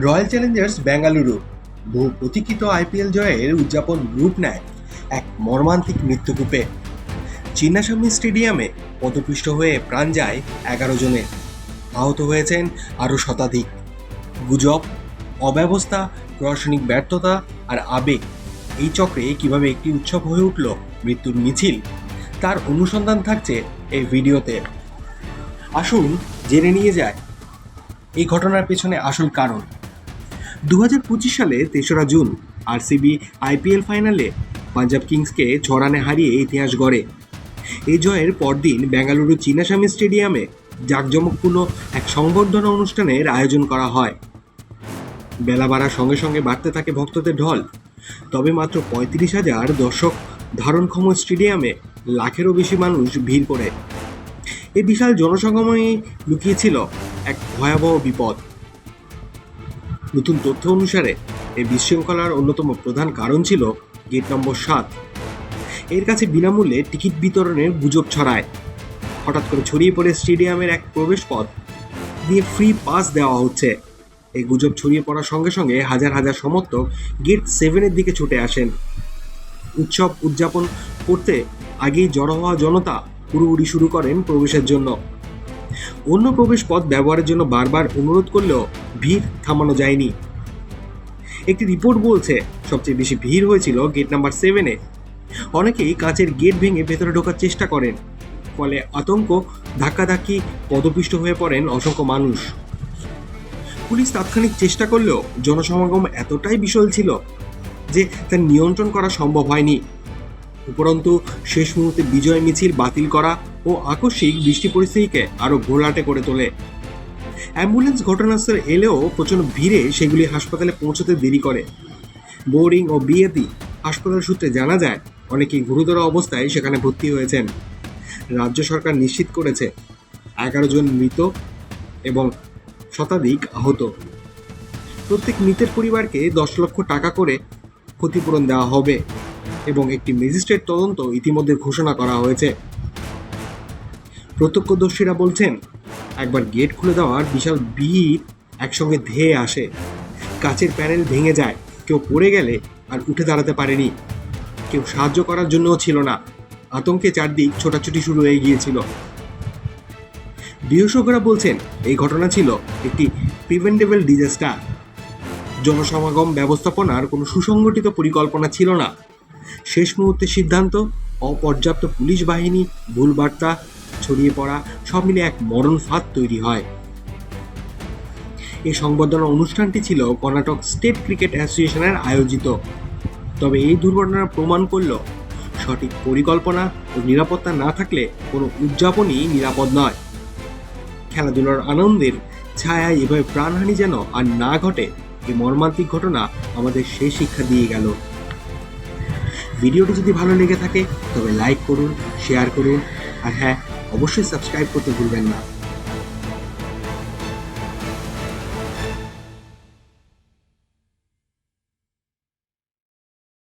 Royal Challengers Bengaluru. বহু প্রতীক্ষিত IPL জয়ের উদযাপন রূপ নেয় এক মর্মান্তিক মৃত্যুকূপে। চিন্নাস্বামী স্টেডিয়ামে পদপৃষ্ট হয়ে প্রাণ যায় এগারো জনের আহত হয়েছেন আরও শতাধিক। গুজব, অব্যবস্থা, প্রশাসনিক ব্যর্থতা আর আবেগ, এই চক্রে কীভাবে একটি উৎসব হয়ে উঠল মৃত্যুর মিছিল, তার অনুসন্ধান থাকছে এই ভিডিওতে। আসুন জেনে নিয়ে যায় এই ঘটনার পেছনে আসল কারণ। দু হাজার পঁচিশ সালে তেসরা জুন আরসিবি আইপিএল ফাইনালে পাঞ্জাব কিংসকে ছড়ানে হারিয়ে ইতিহাস গড়ে। এই জয়ের পরদিন বেঙ্গালুরু চিনাস্বামী স্টেডিয়ামে জাঁকজমকপূর্ণ এক সংবর্ধনা অনুষ্ঠানের আয়োজন করা হয়। বেলা বাড়ার সঙ্গে সঙ্গে বাড়তে থাকে ভক্তদের ঢল। তবে মাত্র পঁয়ত্রিশ হাজার দর্শক ধারণক্ষম স্টেডিয়ামে লাখেরও বেশি মানুষ ভিড় করে। এই বিশাল জনসংগমে লুকিয়েছিল এক ভয়াবহ বিপদ। নতুন তথ্য অনুসারে এই বিশৃঙ্খলার অন্যতম প্রধান কারণ ছিল গেট নম্বর সাত। এর কাছে বিনামূল্যে টিকিট বিতরণের গুজব ছড়ায়। হঠাৎ করে ছড়িয়ে পড়ে স্টেডিয়ামের এক প্রবেশপথ দিয়ে ফ্রি পাস দেওয়া হচ্ছে। এই গুজব ছড়িয়ে পড়ার সঙ্গে সঙ্গে হাজার হাজার সমর্থক গেট সেভেনের দিকে ছুটে আসেন। উৎসব উদযাপন করতে আগেই জড়ো হওয়া জনতা হুড়ুহুড়ি শুরু করেন প্রবেশের জন্য। অন্য প্রবেশ পথ ব্যবহারের জন্য বারবার অনুরোধ করলেও ভিড় থামানো যায়নি। একটি রিপোর্ট বলছে, সবচেয়ে বেশি ভিড় হয়েছিল গেট নাম্বার সেভেনে অনেকেই কাঁচের গেট ভেঙে ভেতরে ঢোকার চেষ্টা করেন, ফলে আতঙ্ক, ধাক্কাধাক্কি, পদপিষ্ট হয়ে পড়েন অসংখ্য মানুষ। পুলিশ তাৎক্ষণিক চেষ্টা করলেও জনসমাগম এতটাই বিশল ছিল যে তা নিয়ন্ত্রণ করা সম্ভব হয়নি। উপরন্তু শেষ মুহূর্তে বিজয় মিছিল বাতিল করা ও আকস্মিক বৃষ্টি পরিস্থিতিকে আরও ঘোলাটে করে তোলে। অ্যাম্বুলেন্স ঘটনাস্থলে এলেও প্রচণ্ড ভিড়ে সেগুলি হাসপাতালে পৌঁছতে দেরি করে। বোরিং ও বিয়েতি হাসপাতাল সূত্রে জানা যায়, অনেকেই গুরুতর অবস্থায় সেখানে ভর্তি হয়েছেন। রাজ্য সরকার নিশ্চিত করেছে, এগারো জন মৃত এবং শতাধিক আহত। প্রত্যেক মৃতের পরিবারকে দশ লক্ষ টাকা করে ক্ষতিপূরণ দেওয়া হবে। এবং একটি ম্যাজিস্ট্রেট তদন্ত ইতিমধ্যে ঘোষণা করা হয়েছে। প্রত্যক্ষদর্শীরা বলছেন, একবার গেট খুলে দেওয়ার বিশাল ভিড় একসঙ্গে ধেয়ে আসে। কাচের প্যানেল ভেঙে যায়। কেউ পড়ে গেলে আর উঠে দাঁড়াতে পারেনি। কেউ সাহায্য করার জন্যও ছিল না। আতঙ্কে চারদিক ছোটাছুটি শুরু হয়ে গিয়েছিল। বিশেষজ্ঞরা বলছেন, এই ঘটনা ছিল একটি প্রিভেন্টেবল ডিজাস্টার। জনসমাগম ব্যবস্থাপনার কোনো সুসংগঠিত পরিকল্পনা ছিল না। শেষ মুহূর্তে সিদ্ধান্ত, অপর্যাপ্ত পুলিশ বাহিনী, ভুল বার্তা ছড়িয়ে পড়া, সব মিলে এক মরণ ফাঁদ তৈরি হয়। এই সংবর্ধনা অনুষ্ঠানটি ছিল কর্ণাটক স্টেট ক্রিকেট অ্যাসোসিয়েশনের আয়োজিত। তবে এই দুর্ঘটনা প্রমাণ করল, সঠিক পরিকল্পনা ও নিরাপত্তা না থাকলে কোনো উদযাপনই নিরাপদ নয়। খেলাধুলার আনন্দের ছায়ায় এভাবে প্রাণহানি যেন আর না ঘটে এই মর্মান্তিক ঘটনা আমাদের সেই শিক্ষা দিয়ে গেল। ভিডিওটি যদি ভালো লেগে থাকে, তবে লাইক করুন শেয়ার করুন, আর হ্যাঁ অবশ্যই সাবস্ক্রাইব করতে ভুলবেন না।